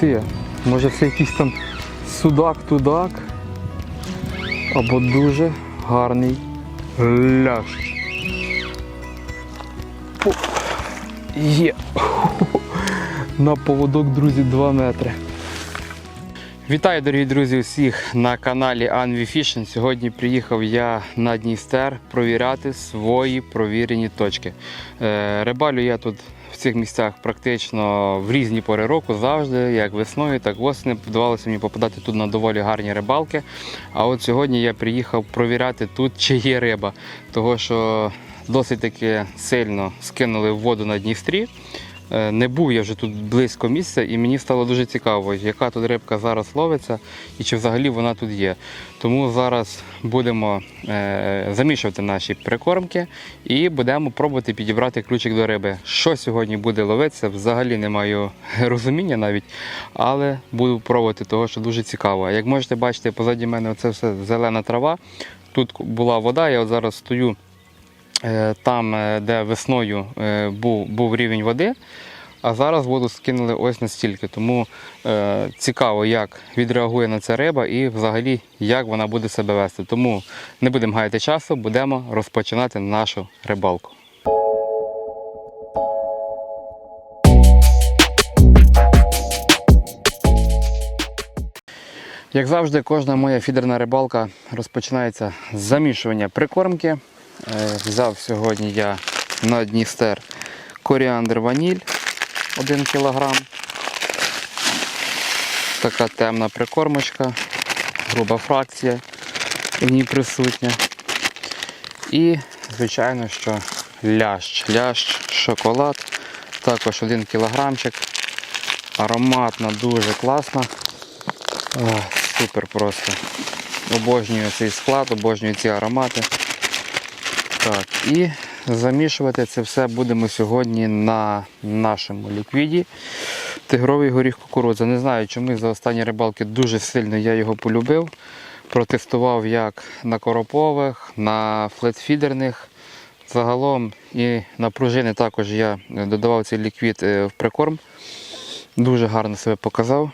ти, може це якийсь там судак-тудак. Або дуже гарний ляж. Є. На поводок, друзі, 2 метри. Вітаю, дорогі друзі, усіх на каналі Anvi Fishing. Сьогодні приїхав я на Дністер провіряти свої провірені точки. Е, Рибалю я тут цих місцях практично в різні пори року завжди, як весною, так восени. Вдавалося мені попадати тут на доволі гарні рибалки. А от сьогодні я приїхав провіряти тут, чи є риба. Того що досить таки сильно скинули воду на Дністрі. Е, Не був я вже тут близько місця, і мені стало дуже цікаво, яка тут рибка зараз ловиться і чи взагалі вона тут є. Тому зараз будемо е, замішувати наші прикормки і будемо пробувати підібрати ключик до риби. Що сьогодні буде ловитися, взагалі не маю розуміння навіть, але буду пробувати, того що дуже цікаво. Як можете бачити, позаді мене це все зелена трава. Тут була вода, я от зараз стою. Е, там, де весною був, був рівень води, а зараз воду скинули ось настільки. Тому е, цікаво, як відреагує на це риба і взагалі як вона буде себе вести. Тому не будемо гаяти часу, будемо розпочинати нашу рибалку. Як завжди, кожна моя фідерна рибалка розпочинається з замішування прикормки. Е, Взяв сьогодні я на Дністер коріандр ваніль 1 кг. Така темна прикормочка, груба фракція в ній присутня. І, звичайно, що лящ, лящ, шоколад, також 1 кілограмчик. Ароматна, дуже класна. Супер просто. Обожнюю цей склад, обожнюю ці аромати. Так, і замішувати це все будемо сьогодні на нашому ліквіді. Тигровий горіх кукурудза. Не знаю, чому за останні рибалки дуже сильно я його полюбив. Протестував як на коропових, на флетфідерних. Загалом і на пружини також я додавав цей ліквід е, в прикорм. Дуже гарно себе показав.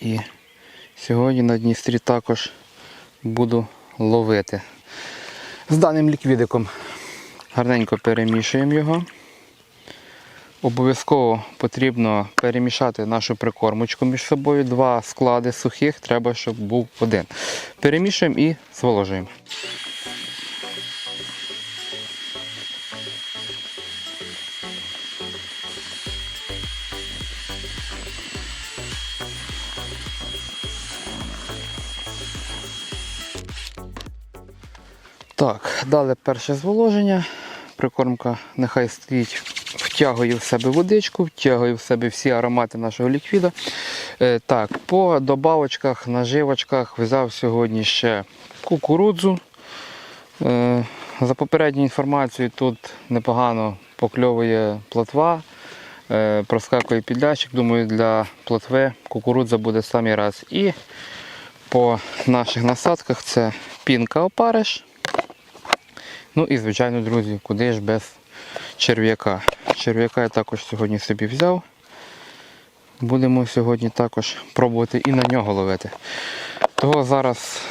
І сьогодні на Дністрі також буду ловити. З даним ліквідиком гарненько перемішуємо його. Обов'язково потрібно перемішати нашу прикормочку між собою. Два склади сухих, треба, щоб був один. Перемішуємо і зволожуємо. Так, дали перше зволоження. Прикормка нехай стоїть, втягує в себе водичку, втягує в себе всі аромати нашого ліквіда. Е, так, по добавочках, наживочках взяв сьогодні ще кукурудзу. Е, за попередньою інформацією, тут непогано покльовує плотва, е, проскакує підлящик. Думаю, для плотви кукурудза буде самий раз. І по наших насадках це пінка опариш. Ну і, звичайно, друзі, куди ж без черв'яка. Черв'яка я також сьогодні собі взяв. Будемо сьогодні також пробувати і на нього ловити. Того зараз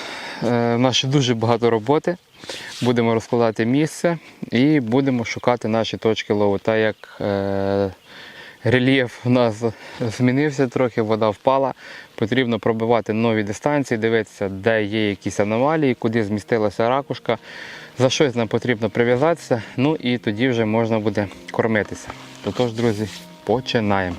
е, в нас ще дуже багато роботи. Будемо розкладати місце і будемо шукати наші точки лову. Так як е, рельєф у нас змінився трохи, вода впала. Потрібно пробивати нові дистанції, дивитися, де є якісь аномалії, куди змістилася ракушка. За щось нам потрібно прив'язатися, ну і тоді вже можна буде кормитися. Тож, друзі, починаємо.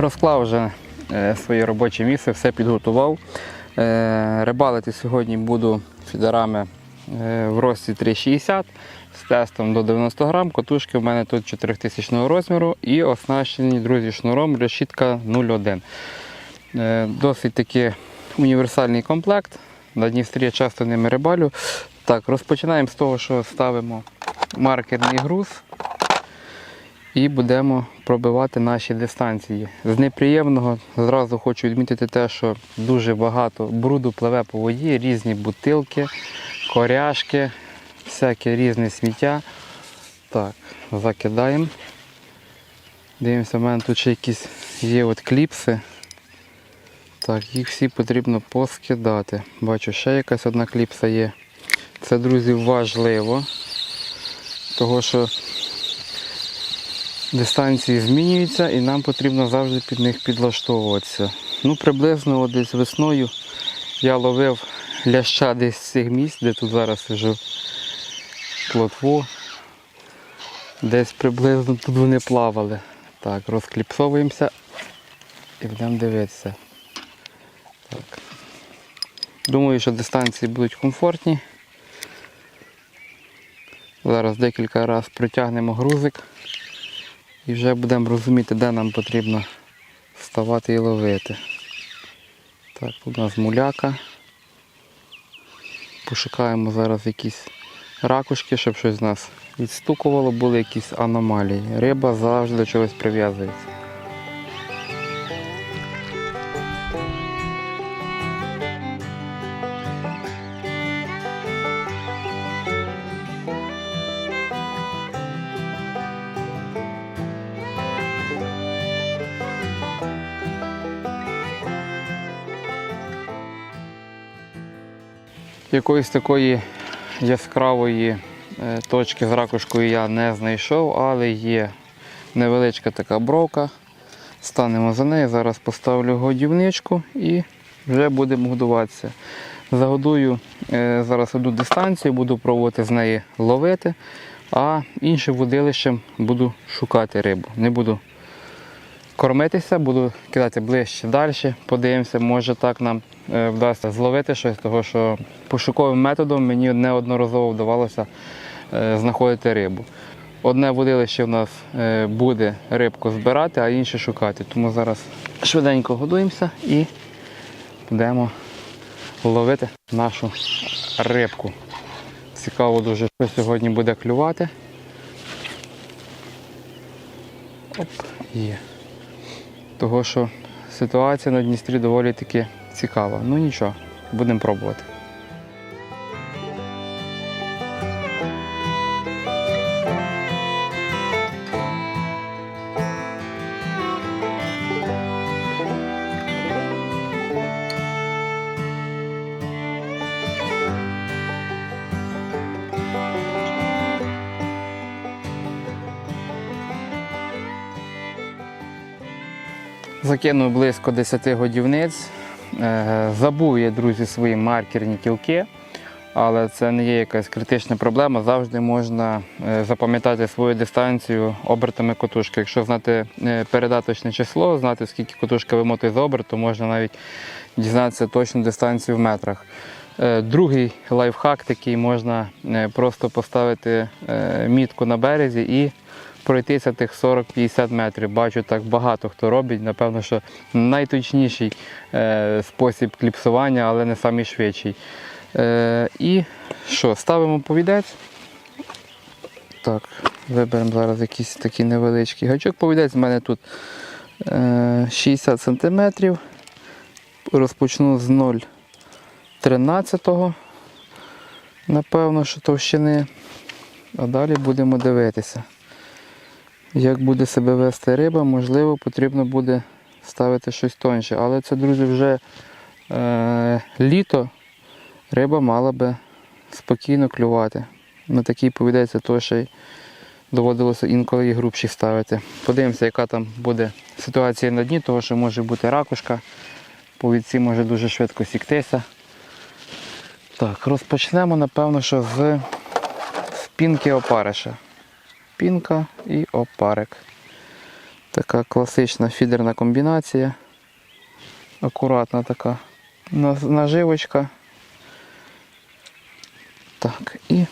Розклав вже е, своє робоче місце, все підготував. Е, Рибалити сьогодні буду фідерами е, в рості 3,60 з тестом до 90 грам. Котушки в мене тут 4000 розміру і оснащені, друзі, шнуром решітка 0,1. Е, Досить таки універсальний комплект. На Дністрі я часто ними рибалю. Так, розпочинаємо з того, що ставимо маркерний груз і будемо пробивати наші дистанції. З неприємного зразу хочу відмітити те, що дуже багато бруду пливе по воді, різні бутилки, коряшки, всяке різне сміття. Так, закидаємо. Дивимося, в мене тут ще якісь є от кліпси. Так, їх всі потрібно поскидати. Бачу, ще якась одна кліпса є. Це, друзі, важливо, тому що дистанції змінюються і нам потрібно завжди під них підлаштовуватися. Ну, приблизно десь весною я ловив ляща десь з цих місць, де тут зараз сижу плотву. Десь приблизно тут вони плавали. Так, розкліпсовуємося і будемо дивитися. Так. Думаю, що дистанції будуть комфортні. Зараз декілька разів протягнемо грузик і вже будемо розуміти, де нам потрібно вставати і ловити. Так, у нас муляка. Пошукаємо зараз якісь ракушки, щоб щось з нас відстукувало, були якісь аномалії. Риба завжди до чогось прив'язується. Якоїсь такої яскравої е, точки з ракушкою я не знайшов, але є невеличка така бровка. Станемо за нею, зараз поставлю годівничку і вже будемо годуватися. Загодую е, зараз одну дистанцію, буду пробувати з неї ловити, а іншим водилищем буду шукати рибу. Не буду кормитися, буду кидати ближче далі. Подивимося, може так нам е, вдасться зловити щось, тому що пошуковим методом мені неодноразово вдавалося е, знаходити рибу. Одне водилище в нас е, буде рибку збирати, а інше шукати. Тому зараз швиденько годуємося і будемо ловити нашу рибку. Цікаво дуже, що сьогодні буде клювати. Оп, є. Того, що ситуація на Дністрі доволі таки цікава. Ну нічого, будемо пробувати. Закинув близько 10 годівниць. Е, Забув я, друзі, свої маркерні кілки, але це не є якась критична проблема. Завжди можна е, запам'ятати свою дистанцію обертами котушки. Якщо знати е, передаточне число, знати скільки котушка вимотує з оберту, можна навіть дізнатися точну дистанцію в метрах. Другий лайфхак такий можна просто поставити мітку на березі і пройтися тих 40-50 метрів. Бачу, так багато хто робить. Напевно, що найточніший е, спосіб кліпсування, але не самий швидший. Е, і що, ставимо повідець. Так, виберемо зараз якийсь такий невеличкий гачок. Повідець в мене тут е, 60 см. Розпочну з 0,13. Напевно, що товщини. А далі будемо дивитися. Як буде себе вести риба, можливо, потрібно буде ставити щось тонше. Але це, друзі, вже е, літо риба мала би спокійно клювати. На такий повідеться, то ще й доводилося інколи і грубші ставити. Подивимося, яка там буде ситуація на дні, тому що може бути ракушка, повідці може дуже швидко сіктися. Так, розпочнемо, напевно, що з спінки опариша пінка і опарик. Така класична фідерна комбінація. Акуратна така наживочка. Так, і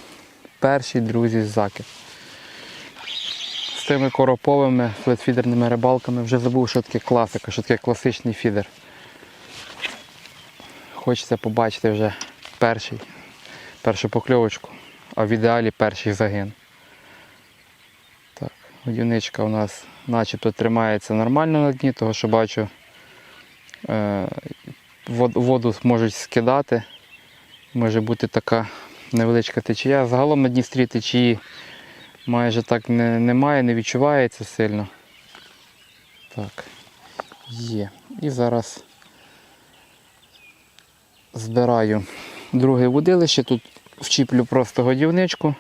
перший, друзі, закид. З тими короповими флетфідерними рибалками вже забув, що таке класика, що таке класичний фідер. Хочеться побачити вже перший, першу покльовочку, а в ідеалі перший загин. Так, годівничка у нас начебто тримається нормально на дні, того що бачу, е, воду можуть скидати. Може бути така невеличка течія. Загалом на Дністрі течії майже так не, немає, не відчувається сильно. Так, є. І зараз збираю друге водилище. Тут вчіплю просто годівничку.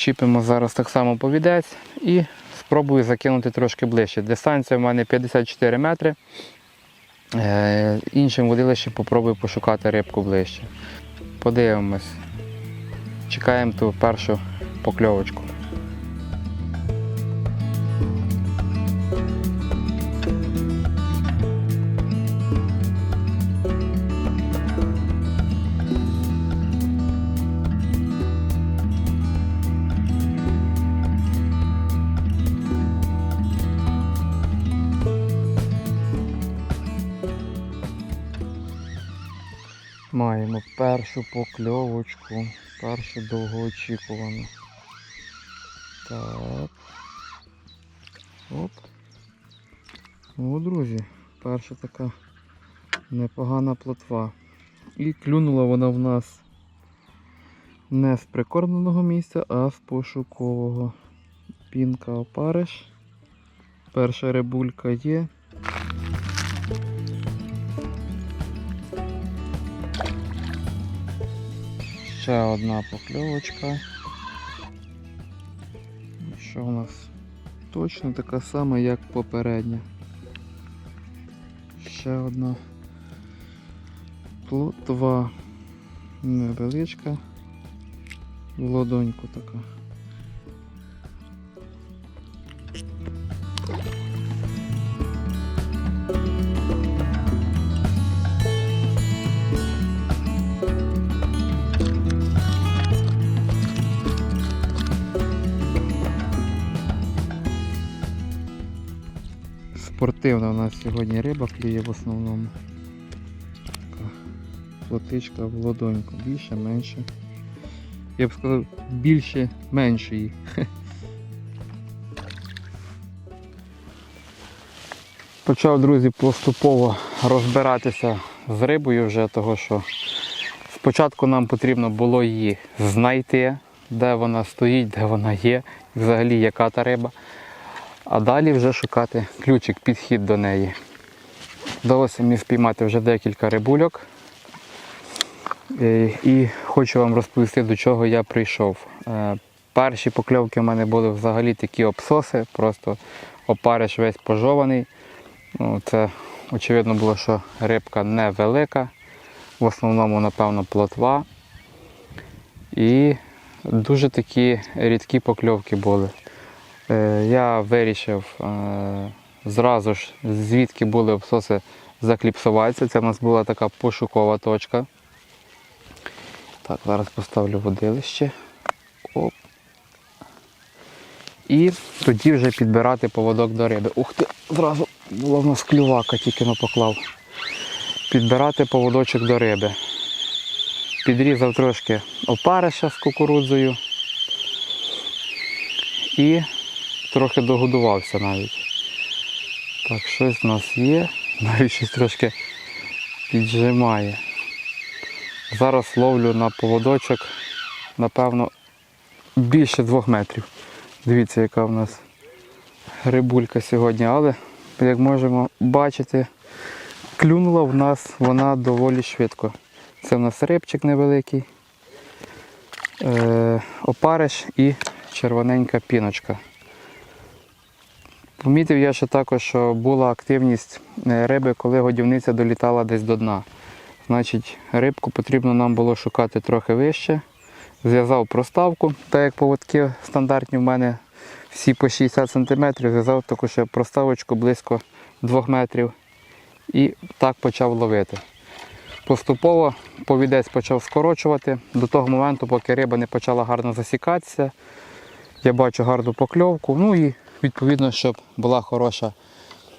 Вчіпимо зараз так само повідець і спробую закинути трошки ближче. Дистанція в мене 54 метри. Е, іншим водилищем попробую пошукати рибку ближче. Подивимось. Чекаємо ту першу покльовочку. Першу покльовочку, першу довгоочікувану. Так. Оп. О, друзі, перша така непогана плотва. І клюнула вона в нас не з прикормленого місця, а з пошукового. Пінка опариш. Перша рибулька є. Ще одна покльовочка. Що у нас? Точно така сама, як попередня. Ще одна плотва невеличка. В ладоньку така. Спортивна у нас сьогодні риба клює в основному. Така плотичка в ладоньку. Більше, менше. Я б сказав, більше меншої. Почав, друзі, поступово розбиратися з рибою вже, того що спочатку нам потрібно було її знайти, де вона стоїть, де вона є, взагалі яка та риба. А далі вже шукати ключик, підхід до неї. Вдалося мені спіймати вже декілька рибульок. Е, І хочу вам розповісти, до чого я прийшов. Е, Перші покльовки в мене були взагалі такі обсоси, просто опариш весь пожований. Ну, Це очевидно було, що рибка невелика, в основному, напевно, плотва. І дуже такі рідкі покльовки були. Е, Я вирішив е, зразу ж, звідки були обсоси, закліпсуватися. Це в нас була така пошукова точка. Так, зараз поставлю водилище. Оп. І тоді вже підбирати поводок до риби. Ух ти, зразу була в нас клювака, тільки не поклав. Підбирати поводочок до риби. Підрізав трошки опариша з кукурудзою. І трохи догодувався навіть. Так, щось в нас є, навіть щось трошки піджимає. Зараз ловлю на поводочок, напевно, більше двох метрів. Дивіться, яка в нас рибулька сьогодні, але, як можемо бачити, клюнула в нас вона доволі швидко. Це в нас рибчик невеликий, е, опариш і червоненька піночка. Помітив я ще також, що була активність е, риби, коли годівниця долітала десь до дна. Значить, рибку потрібно нам було шукати трохи вище. Зв'язав проставку, так як поводки стандартні в мене всі по 60 см, зв'язав таку ще проставочку близько 2 метрів і так почав ловити. Поступово повідець почав скорочувати до того моменту, поки риба не почала гарно засікатися. Я бачу гарну покльовку, ну і відповідно, щоб була хороша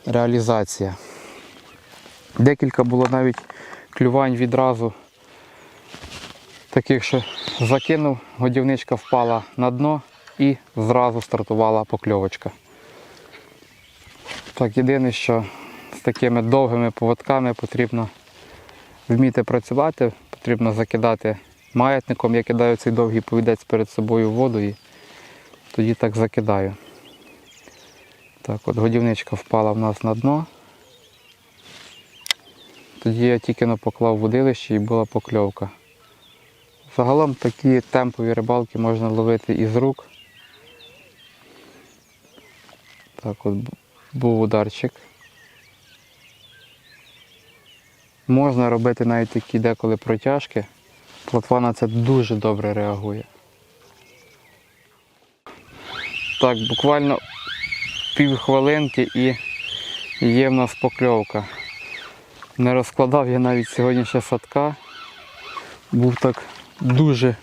реалізація. Декілька було навіть клювань відразу, таких, що закинув, годівничка впала на дно і зразу стартувала покльовочка. Так, єдине, що з такими довгими поводками потрібно вміти працювати, потрібно закидати маятником, я кидаю цей довгий повідець перед собою воду і тоді так закидаю. Так, от годівничка впала в нас на дно. Тоді я тільки но поклав водилище і була покльовка. Загалом такі темпові рибалки можна ловити із рук. Так от був ударчик. Можна робити навіть такі деколи протяжки. Плотва на це дуже добре реагує. Так, буквально півхвилинки і є в нас покльовка. Не розкладав я навіть сьогодні ще садка. Був так дуже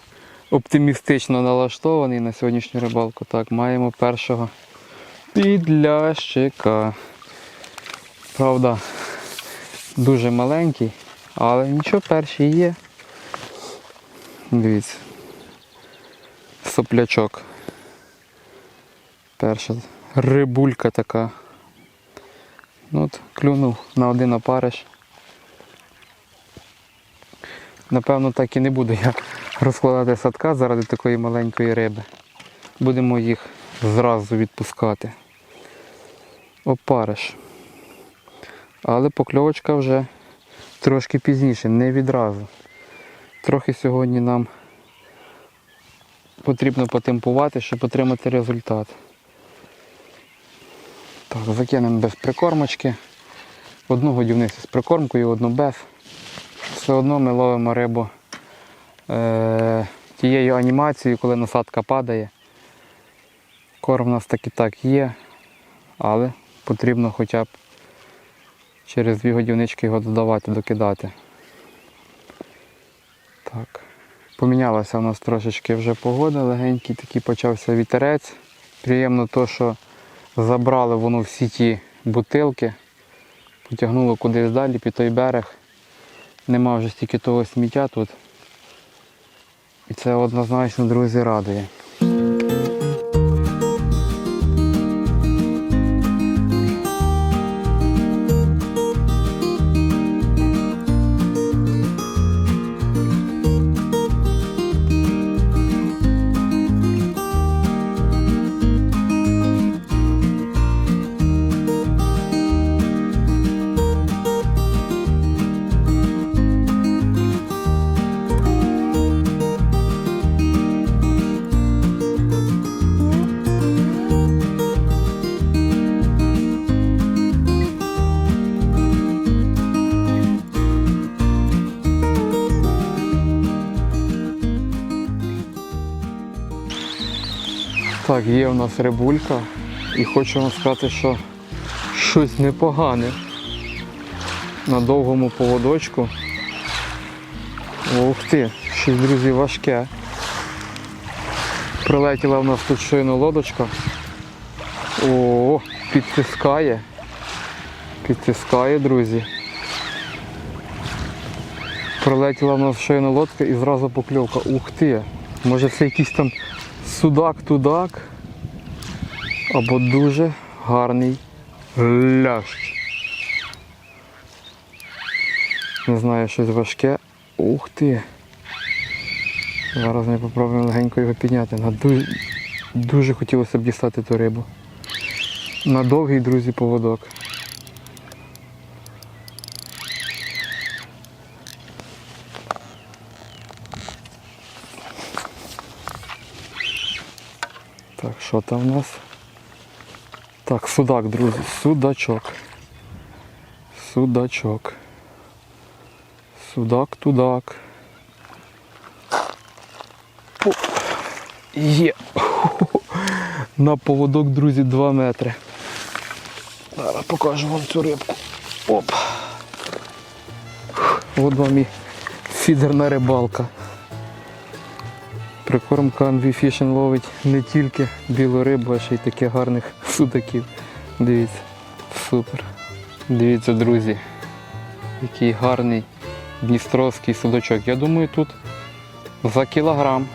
оптимістично налаштований на сьогоднішню рибалку. Так, маємо першого підлящика. Правда, дуже маленький, але нічого, перший є. Дивіться. Соплячок. Перша рибулька така. Ну, от, клюнув на один опариш. Напевно, так і не буду я розкладати садка заради такої маленької риби. Будемо їх зразу відпускати. Опариш. Але покльовочка вже трошки пізніше, не відразу. Трохи сьогодні нам потрібно потемпувати, щоб отримати результат. Так, закинемо без прикормочки. Одну годівницю з прикормкою, одну без. Все одно ми ловимо рибу е- тією анімацією, коли насадка падає. Корм у нас так і так є, але потрібно хоча б через дві годівнички його додавати, докидати. Так. Помінялася у нас трошечки вже погода, легенький такий почався вітерець. Приємно то, що забрали воно всі ті бутилки, потягнуло кудись далі під той берег. Нема вже стільки того сміття тут. І це однозначно, друзі, радує. Так, є у нас рибулька. І хочу вам сказати, що щось непогане. На довгому поводочку. Ух ти, щось, друзі, важке. Прилетіла в нас тут щойно лодочка. О, підтискає. Підтискає, друзі. Прилетіла в нас щойно лодка і зразу покльовка. Ух ти! Може це якийсь там судак-тудак. Або дуже гарний лящ. Не знаю, щось важке. Ух ти. Зараз ми попробуємо легенько його підняти. На дуже, дуже хотілося б дістати ту рибу. На довгий, друзі, поводок. Що там у нас? Так, судак, друзі, судачок. Судачок. Судак, тудак. О, Є. На поводок, друзі, 2 метри. Зараз покажу вам цю рибку. Оп. От вам і фідерна рибалка. Прикормка Anvi Fishing ловить не тільки білу рибу, а ще й таких гарних судаків. Дивіться, супер. Дивіться, друзі, який гарний дністровський судачок. Я думаю, тут за кілограм.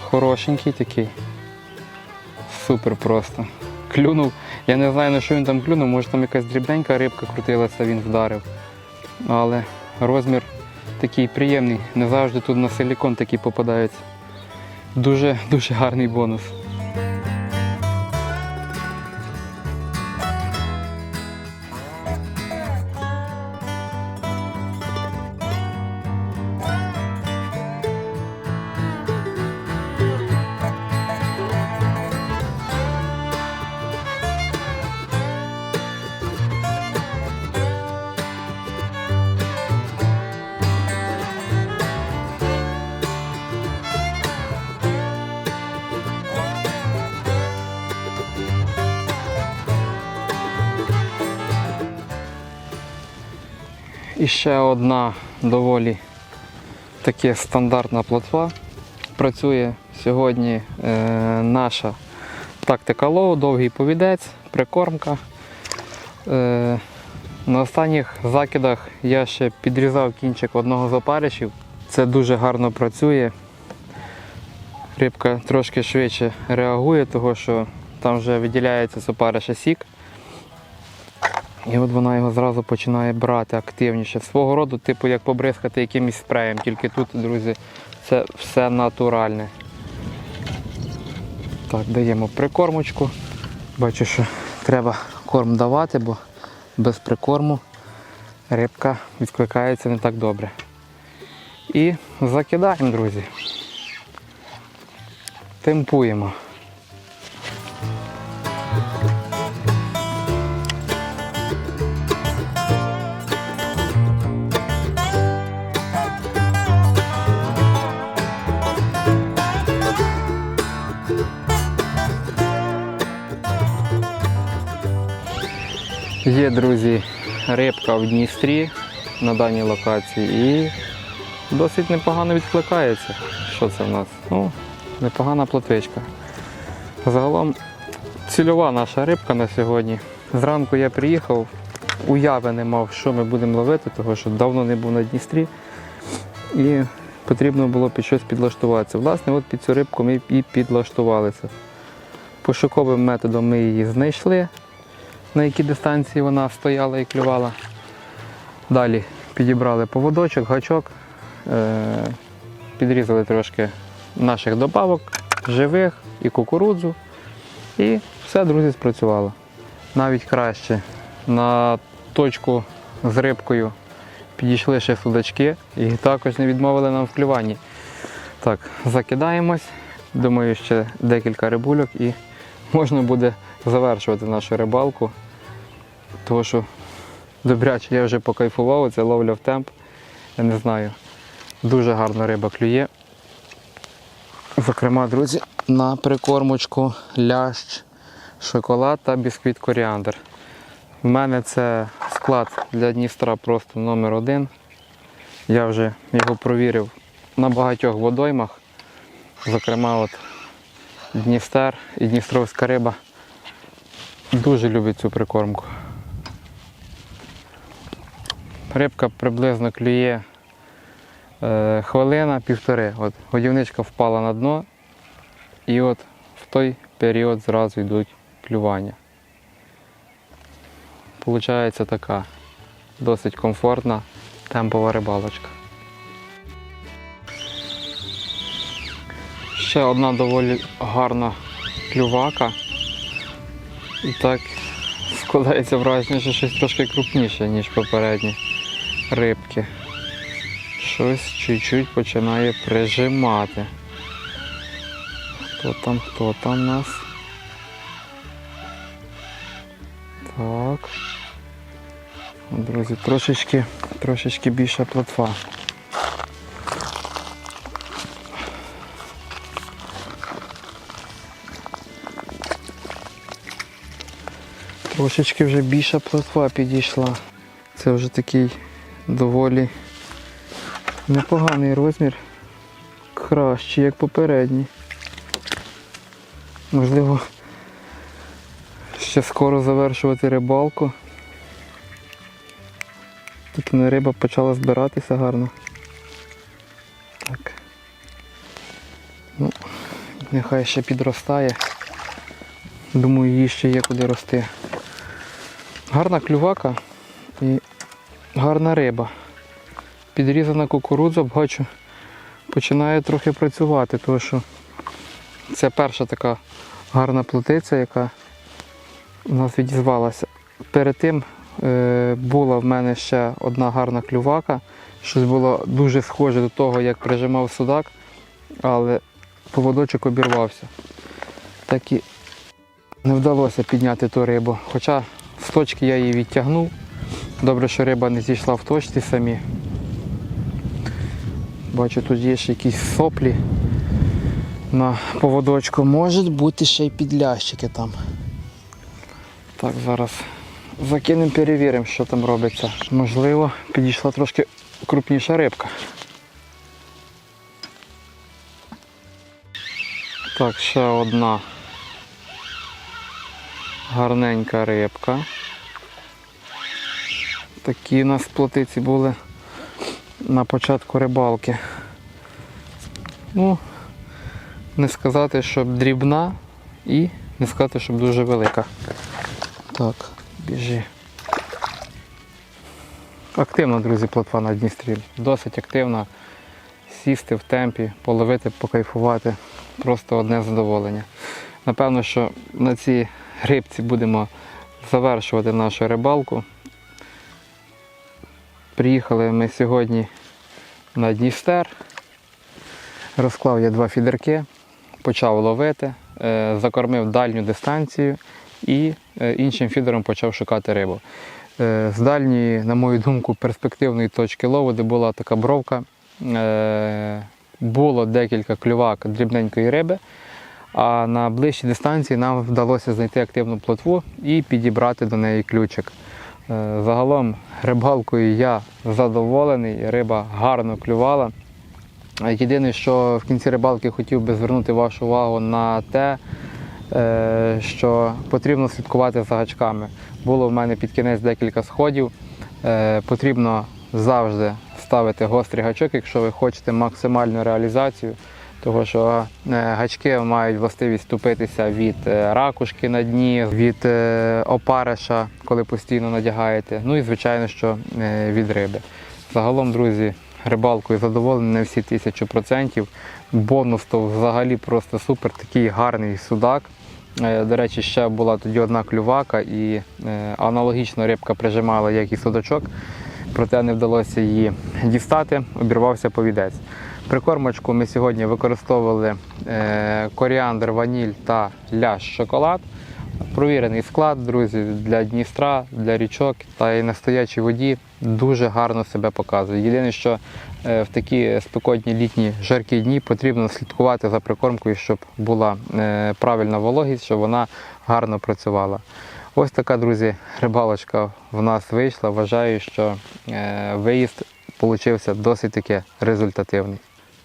Хорошенький такий. Супер просто. Клюнув. Я не знаю на що він там клюнув, може там якась дрібненька рибка крутилася, він вдарив. Але розмір такий приємний. Не завжди тут на силікон такі попадаються. Дуже дуже гарний бонус. Ще одна доволі таки стандартна плотва. Працює сьогодні е, наша тактика лову, довгий повідець, прикормка. Е, на останніх закидах я ще підрізав кінчик одного з опаришів. Це дуже гарно працює. Рибка трошки швидше реагує, тому що там вже виділяється з опариша сік. І от вона його зразу починає брати активніше. Свого роду, типу, як побризкати якимось спреєм. Тільки тут, друзі, це все натуральне. Так, даємо прикормочку. Бачу, що треба корм давати, бо без прикорму рибка відкликається не так добре. І закидаємо, друзі. Темпуємо. Друзі, рибка в Дністрі на даній локації і досить непогано відкликається. Що це в нас? Ну, непогана плотвичка. Загалом цільова наша рибка на сьогодні. Зранку я приїхав, уяви не мав, що ми будемо ловити, тому що давно не був на Дністрі. І потрібно було під щось підлаштуватися. Власне, от під цю рибку ми і підлаштувалися. Пошуковим методом ми її знайшли на якій дистанції вона стояла і клювала. Далі підібрали поводочок, гачок, е, підрізали трошки наших добавок, живих і кукурудзу. І все, друзі, спрацювало. Навіть краще. На точку з рибкою підійшли ще судачки і також не відмовили нам в клюванні. Так, закидаємось. Думаю, ще декілька рибульок і можна буде завершувати нашу рибалку. Тому що добряче я вже покайфував, це ловля в темп. Я не знаю. Дуже гарна риба клює. Зокрема, друзі, на прикормочку лящ, шоколад та бісквіт коріандр. У мене це склад для Дністра просто номер один. Я вже його провірив на багатьох водоймах. Зокрема, от Дністер і Дністровська риба дуже любить цю прикормку. Рибка приблизно клює е, хвилина, півтори. От годівничка впала на дно і от в той період зразу йдуть клювання. Получається така досить комфортна темпова рибалочка. Ще одна доволі гарна клювака. І так складається враження, що щось трошки крупніше, ніж попередні рибки. Щось чуть-чуть починає прижимати. Хто там, хто там у нас? Так. Друзі, трошечки, трошечки більша платва. Трошечки вже більша платва підійшла. Це вже такий доволі непоганий розмір. Кращий, як попередній. Можливо, ще скоро завершувати рибалку. Тут не риба почала збиратися гарно. Так. Ну, нехай ще підростає. Думаю, їй ще є куди рости. Гарна клювака і гарна риба. Підрізана кукурудза, бачу, починає трохи працювати, тому що це перша така гарна плотиця, яка у нас відізвалася. Перед тим е, була в мене ще одна гарна клювака. Щось було дуже схоже до того, як прижимав судак, але поводочок обірвався. Так і не вдалося підняти ту рибу. Хоча з точки я її відтягнув. Добре, що риба не зійшла в точці самі. Бачу, тут є ще якісь соплі на поводочку. Може бути ще й підлящики там. Так, зараз закинемо, перевіримо, що там робиться. Можливо, підійшла трошки крупніша рибка. Так, ще одна гарненька рибка. Такі у нас плотиці були на початку рибалки. Ну, не сказати, щоб дрібна і не сказати, щоб дуже велика. Так, біжи. Активна, друзі, плотва на Дністрі. Досить активна. Сісти в темпі, половити, покайфувати. Просто одне задоволення. Напевно, що на цій рибці будемо завершувати нашу рибалку. Приїхали ми сьогодні на Дністер. Розклав я два фідерки, почав ловити, е, закормив дальню дистанцію і е, іншим фідером почав шукати рибу. Е, З дальньої, на мою думку, перспективної точки лову, де була така бровка, було декілька клювак дрібненької риби. А на ближчій дистанції нам вдалося знайти активну плотву і підібрати до неї ключик. Е, Загалом рибалкою я задоволений, риба гарно клювала. Е, Єдине, що в кінці рибалки хотів би звернути вашу увагу на те, е, що потрібно слідкувати за гачками. Було в мене під кінець декілька сходів. Потрібно завжди ставити гострий гачок, якщо ви хочете максимальну реалізацію. Того, що е, гачки мають властивість тупитися від е, ракушки на дні, від е, опариша, коли постійно надягаєте. Ну і звичайно, що від риби. Загалом, друзі, рибалкою задоволений на всі тисячу процентів. Бонус то взагалі просто супер, такий гарний судак. До речі, ще була тоді одна клювака і аналогічно рибка прижимала, як і судачок, проте не вдалося її дістати, обірвався повідець. Прикормочку ми сьогодні використовували е, коріандр, ваніль та ляш шоколад. Провірений склад, друзі, для Дністра, для річок та і на стоячій воді дуже гарно себе показує. Єдине, що е, в такі спекотні літні жаркі дні потрібно слідкувати за прикормкою, щоб була е, правильна вологість, щоб вона гарно працювала. Ось така, друзі, рибалочка в нас вийшла. Вважаю, що виїзд получився досить таки результативний.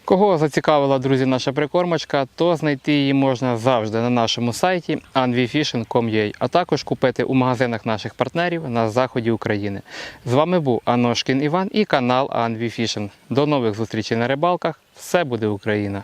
Кого зацікавила, друзі, наша прикормочка, то знайти її можна завжди на нашому сайті anvifishing.com.ua, а також купити у магазинах наших партнерів на заході України. З вами був Аношкін Іван і канал Anvifishing. До нових зустрічей на рибалках. Все буде Україна!